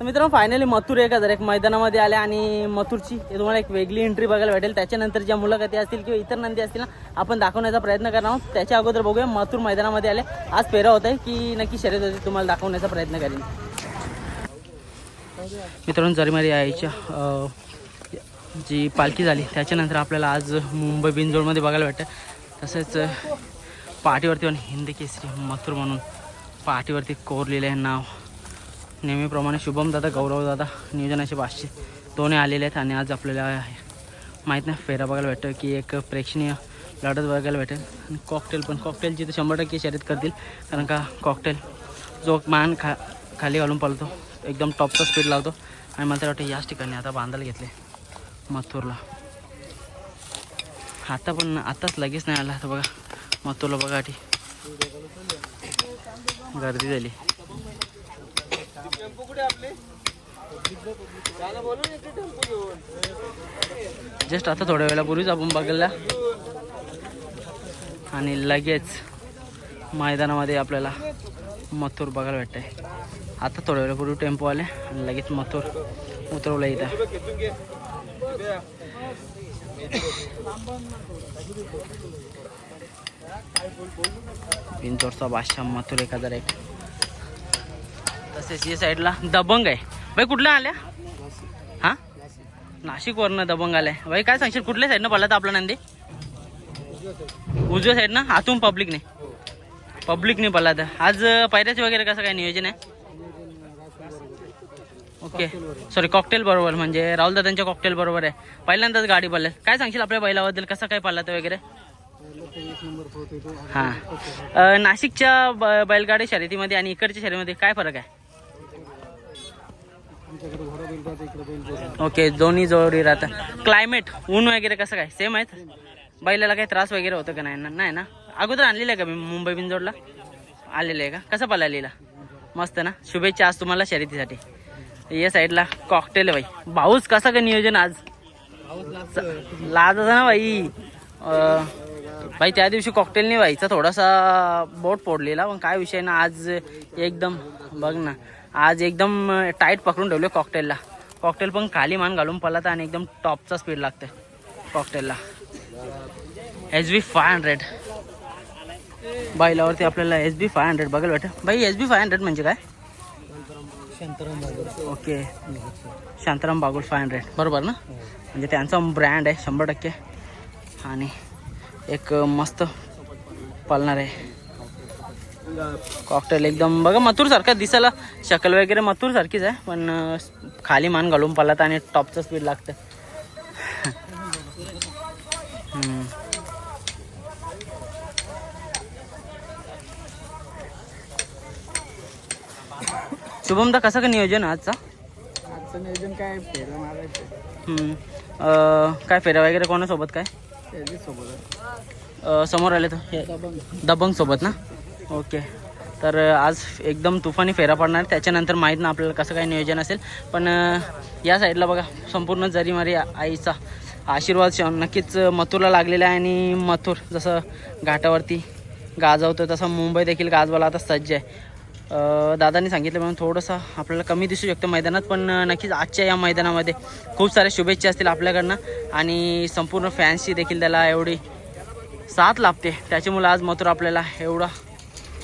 तर मित्रांनो फायनली मथुर एक हजार एक मैदानामध्ये आले आणि मथुरची तुम्हाला एक वेगळी एंट्री बघायला भेटेल. त्याच्यानंतर ज्या मुलाखती असतील किंवा इतर नंदी असतील ना आपण दाखवण्याचा प्रयत्न करणार आहोत. त्याच्या अगोदर बघूया मथुर मैदानामध्ये आले. आज पेरा होत आहे की नक्की शर्यत होते तुम्हाला दाखवण्याचा प्रयत्न करेन. मित्रांनो जरीमारी आईच्या जी पालखी झाली त्याच्यानंतर आपल्याला आज मुंबई बिनजोडमध्ये बघायला भेटतं तसेच पाठीवरती पण हिंदी केसरी मथुर म्हणून पाठीवरती कोरलेलं आहे नाव. नेहमीप्रमाणे शुभम दादा गौरव दादा नियोजनाचे पाचशे दोन्ही आलेले आहेत आणि आज आपल्याला माहीत नाही फेरा बघायला भेटतं की एक प्रेक्षणीय लढत बघायला भेटेल. आणि कॉकटेल पण कॉकटेलची तर शंभर टक्के शर्यत करतील. कारण का कॉकटेल जो मान खा खाली घालून पळतो एकदम टॉपचा स्पीड लावतो. आणि मला तर वाटतं याच ठिकाणी आता बांधायला घेतले मथुरला. आता पण आताच लगेच नाही आला. तर बघा मथुरला बघा आठी गर्दी झाली. जस्ट आता थोड्या वेळापूर्वीच आपण बघायला आणि लगेच मैदानामध्ये आपल्याला मथुर बघायला भेटतंय. आता थोड्या वेळापूर्वी टेम्पो आले आणि लगेच मथुर उतरवलं इथं. पिंचोरचा बादशाह मथुर एक हजार एक. तसेच या साईडला दबंग आहे. भाई कुठल्या आल्या? हां? नाशिकवरनं दबंग आलाय. भाई काय सांगशील? कुठल्या साईडनं पडला तर आपला नंदी? उजव्या साईडनं आतून पब्लिकने पब्लिकने पडला तर. आज पायऱ्याचे वगैरे कसं काय नियोजन आहे? ओके सॉरी कॉकटेल बरोबर. म्हणजे राहुल दादांच्या कॉकटेल बरोबर आहे. पहिल्यांदाच गाडी पडल्या काय सांगशील आपल्या बैलाबद्दल? कसं काय पडला तर वगैरे? हां. नाशिकच्या ब- बैलगाडी शर्यतीमध्ये आणि इकडच्या शर्यतीमध्ये काय फरक आहे? ओके दोन्ही जोडी राहतात. क्लायमेट ऊन वगैरे कसं काय? सेम आहेत? बैलाला काही त्रास वगैरे होतं का नाही? ना नाही ना? अगोदर आणलेलं आहे का मी मुंबई बिंजोडला आलेलं आहे का? कसं पळालेला? मस्त ना? शुभेच्छा आज तुम्हाला शर्यतीसाठी. या साईडला कॉकटेल आहे बाई भाऊच कसं का नियोजन आज? लाज ना अं, बाई त्या दिवशी कॉकटेलने व्हायचा. थोडासा बोट फोडलेला पण काय विषय ना आज एकदम बघ ना. आज एकदम टाईट पकडून ठेवले कॉकटेलला कॉकटेल पण खाली मान घालून पळत आणि एकदम टॉपचा स्पीड लागते कॉकटेलला एच बी फाय हंड्रेड बाईलावरती आपल्याला एस बी फाय हंड्रेड बघायला भेटेल. बाई एच बी फाय हंड्रेड म्हणजे काय? Okay Shantaram Bagul five hundred बरोबर ना? म्हणजे त्यांचा ब्रँड आहे शंभर टक्के. आणि एक मस्त पालणार आहे कॉकटेल एकदम. बघा मथुर सारखा दिसायला शकल वगैरे मथुर सारखीच आहे पण खाली मान घालून पालत आणि टॉपचं स्पीड लागतं. शुभम दा कसं का नियोजन आजचा? आजचं नियोजन काय फेरं मारायचं काय फेऱ्या वगैरे कोणासोबत काय? सोबत समोर आले तर दबंग. सोबत ना? ओके. तर आज एकदम तुफानी फेरा पडणार. त्याच्यानंतर माहीत ना आपल्याला कसं काय नियोजन असेल. पण या साईडला बघा संपूर्ण जरीमारी आईचा आशीर्वाद श- नक्कीच मथुरला लागलेला आहे आणि मथुर जसं घाटावरती गाजवतं तसं मुंबई देखील गाजवायला आता सज्ज आहे. दादांनी सांगितलं म्हणून थोडंसं आपल्याला कमी दिसू शकतं मैदानात पण नक्कीच आजच्या या मैदानामध्ये खूप साऱ्या शुभेच्छा असतील आपल्याकडनं. आणि संपूर्ण फॅन्सची देखील त्याला एवढी साथ लाभते. त्याच्यामुळं आज मथुर आपल्याला एवढा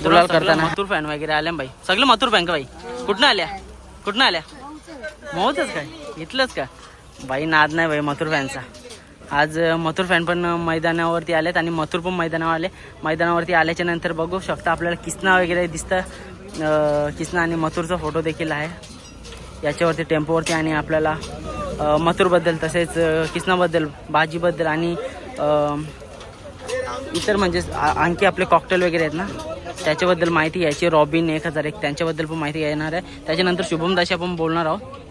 दुलाल करताना. मथुर फॅन वगैरे आल्या बाई. सगळं मथुर फॅन का बाई? कुठनं आल्या? कुठनं आल्या? महोतच काय? इथलंच का? बाई नाद नाही बाई मथुर फॅनचा आज मथुर फॅन पण मैदानावरती आलेत आणि मथुर पण मैदानावर आले. मैदानावरती आल्याच्यानंतर बघू शकता आपल्याला किसना वगैरे दिसतं. किसना आणि मथुरचा फोटो देखील आहे. याच्यावरती टेम्पोवरती आणि आपल्याला मथुरबद्दल तसेच किसनाबद्दल भाजीबद्दल आणि इतर म्हणजे आणखी आपले कॉकटेल वगैरे आहेत ना? त्याच्याबद्दल माहिती घ्यायची. रॉबिन एक हजार एक त्यांच्याबद्दल पण माहिती घेणार आहे. त्याच्यानंतर शुभम दाशी आपण बोलणार आहोत.